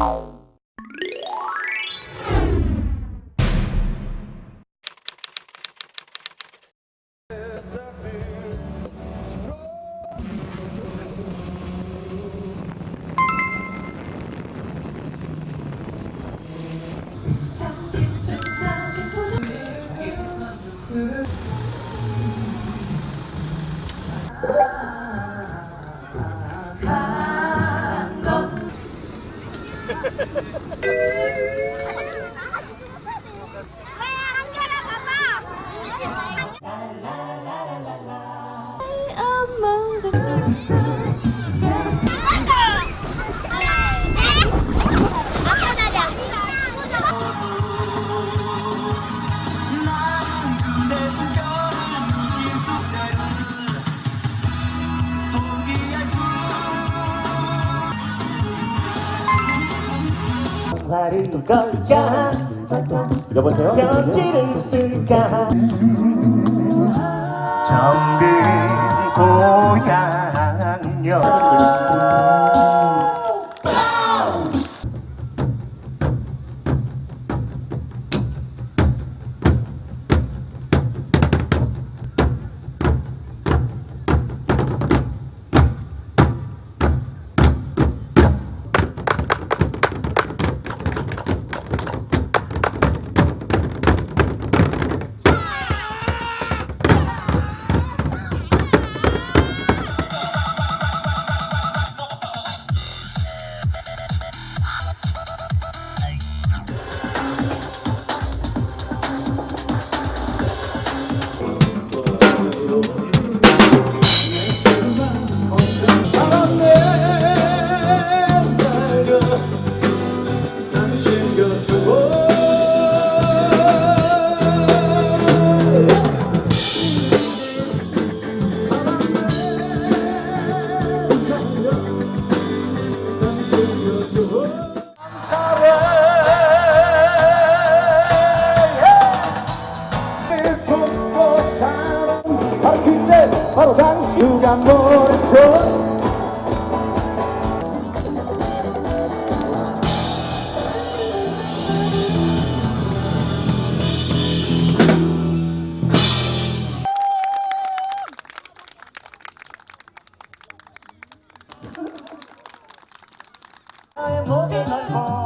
Tchau. 여보세요? 편지를 쓸까? 정든 고향 你好 여 바로 그때 바로 당시 누가 모르죠 나의 목에 걸고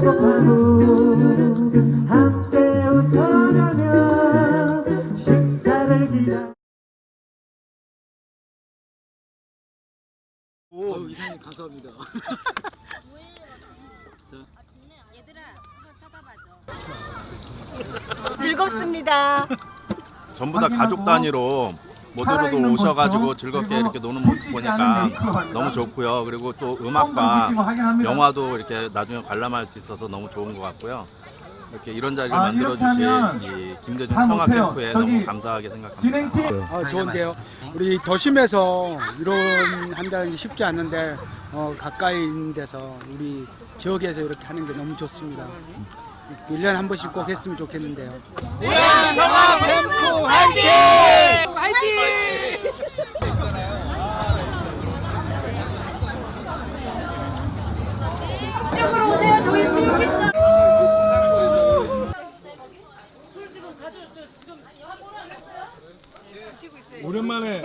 배고파도 함께 웃어가며 식사를 기다 아유 이사님 감사합니다. 즐겁습니다. 전부 다 가족 단위로 모두로도 오셔가지고 즐겁게 이렇게 노는 모습 보니까 너무 좋고요. 그리고 또 음악과 영화도 이렇게 나중에 관람할 수 있어서 너무 좋은 것 같고요. 이렇게 이런 자리를 아, 만들어 이렇게 하면 주신 이 김대중 다 평화. 캠프에 너무 감사하게 생각합니다. 진행팀 아, 좋은데요. 우리 도심에서 이런 한다는 게 쉽지 않는데 어, 가까이 있는 데서 우리 지역에서 이렇게 하는 게 너무 좋습니다. 1년에 한 번씩 꼭 했으면 좋겠는데요. 이쪽으로 오세요. 저희 수육 있어요. 오랜만에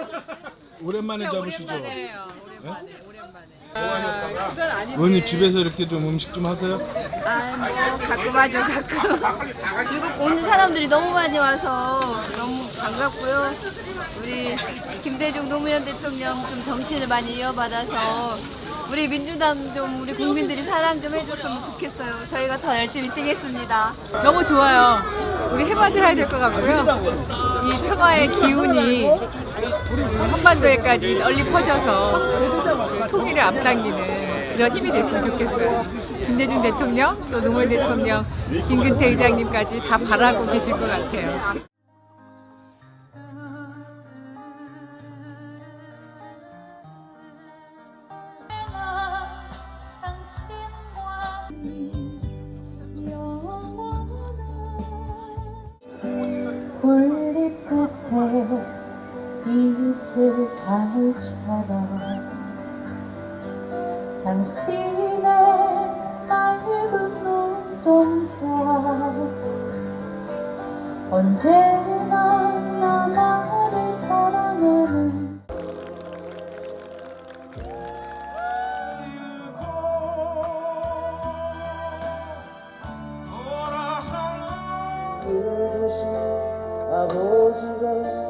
오랜만에 잡으시죠. 의원님 집에서 이렇게 좀 음식 좀 하세요? 아, 가끔 하죠, 가끔. 즐겁고 오는 사람들이 너무 많이 와서 너무 반갑고요. 우리 김대중 노무현 대통령 좀 정신을 많이 이어받아서 우리 민주당 좀 우리 국민들이 사랑 좀 해줬으면 좋겠어요. 저희가 더 열심히 뛰겠습니다. 너무 좋아요. 우리 해마도 해야 될 것 같고요. 이 평화의 기운이 한반도에까지 널리 퍼져서 그 통일을 앞당기는 그런 힘이 됐으면 좋겠어요. 김대중 대통령, 또 노무현 대통령, 김근태 의장님까지 다 바라고 계실 것 같아요. 당신의 맑은 눈동자. 언제나 나만을 사랑하는 아버지가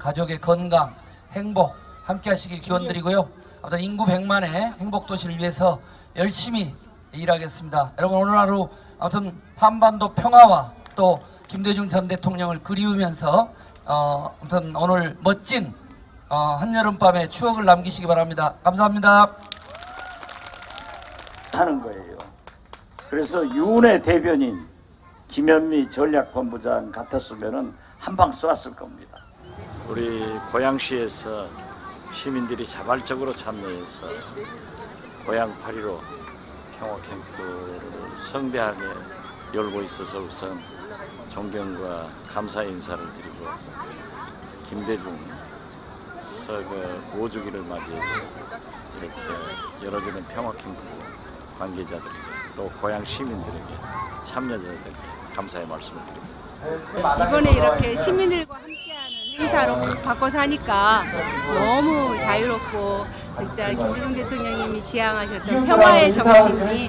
가족의 건강, 행복 함께 하시길 기원 드리고요. 아무튼 인구 100만의 행복 도시를 위해서 열심히 일하겠습니다. 여러분 오늘 하루 아무튼 한반도 평화와 또 김대중 전 대통령을 그리우면서 어 아무튼 오늘 멋진 어 한여름밤의 추억을 남기시기 바랍니다. 감사합니다. 하는 거예요. 그래서 윤의 대변인 김현미 전략본부장 같았으면은 한방 쏘았을 겁니다. 우리 고양시에서 시민들이 자발적으로 참여해서 고양 8.15 평화 캠프를 성대하게 열고 있어서 우선 존경과 감사 인사를 드리고 김대중 서그 5주기를 맞이해서 이렇게 열어주는 평화 캠프 관계자들에게 또 고양 시민들에게 참여자들에게 감사의 말씀을 드립니다. 이번에 이렇게 시민들과 함께하는 행사로 확 바꿔서 하니까 너무 자유롭고 진짜 김대중 대통령님이 지향하셨던 평화의 정신이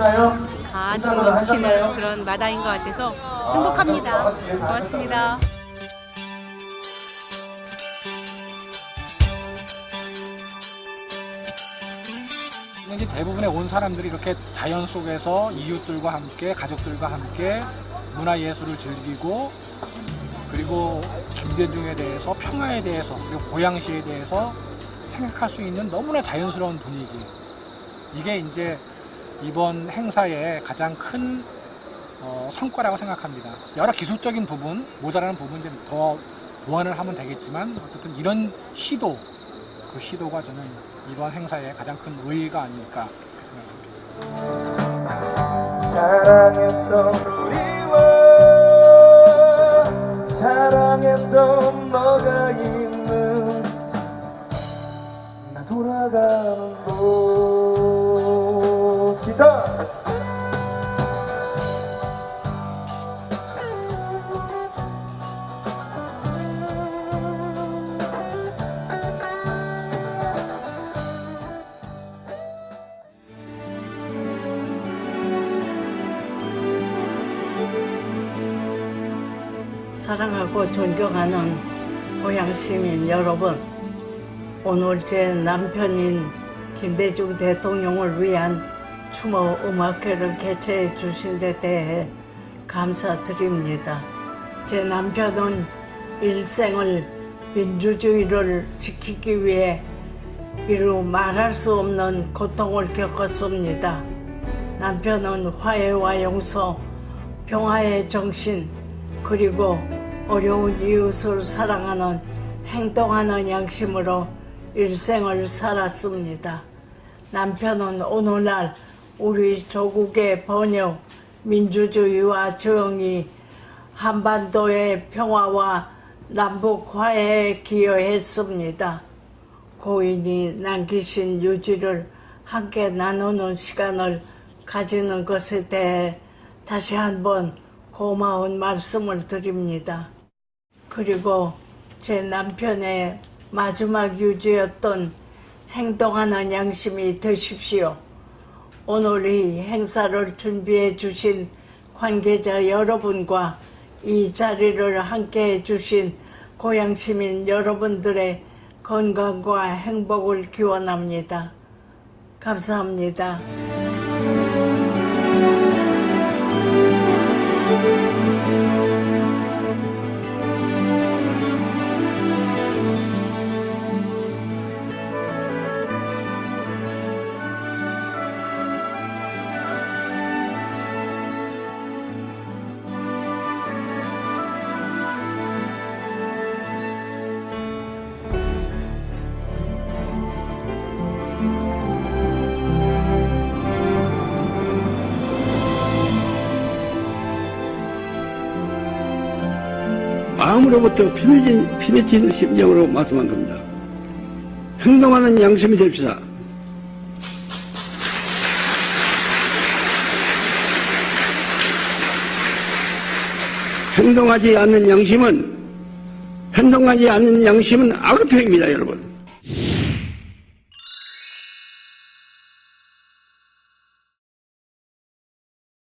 가득 넘치는 그런 마당인 것 같아서 행복합니다. 고맙습니다. 이제 대부분의 온 사람들이 이렇게 자연 속에서 이웃들과 함께 가족들과 함께 문화 예술을 즐기고 그리고 김대중에 대해서 평화에 대해서 그리고 고양시에 대해서 생각할 수 있는 너무나 자연스러운 분위기 이게 이제 이번 행사의 가장 큰 어, 성과라고 생각합니다. 여러 기술적인 부분 모자라는 부분 이제 더 보완을 하면 되겠지만 어쨌든 이런 시도 그 시도가 저는 이번 행사의 가장 큰 의의가 아닐까 생각합니다. 사랑했던 사랑하고 존경하는 고향 시민 여러분, 오늘 제 남편인 김대중 대통령을 위한 추모 음악회를 개최해 주신 데 대해 감사드립니다. 제 남편은 일생을 민주주의를 지키기 위해 이루 말할 수 없는 고통을 겪었습니다. 남편은 화해와 용서, 평화의 정신, 그리고 어려운 이웃을 사랑하는 행동하는 양심으로 일생을 살았습니다. 남편은 오늘날 우리 조국의 번영, 민주주의와 정의, 한반도의 평화와 남북 화해에 기여했습니다. 고인이 남기신 유지를 함께 나누는 시간을 가지는 것에 대해 다시 한번 고마운 말씀을 드립니다. 그리고 제 남편의 마지막 유지였던 행동하는 양심이 되십시오. 오늘 이 행사를 준비해 주신 관계자 여러분과 이 자리를 함께 해 주신 고향 시민 여러분들의 건강과 행복을 기원합니다. 감사합니다. 마음으로부터 피맺힌, 피맺힌 심정으로 말씀한 겁니다. 행동하는 양심이 됩시다. 행동하지 않는 양심은 행동하지 않는 양심은 악의 표입니다, 여러분.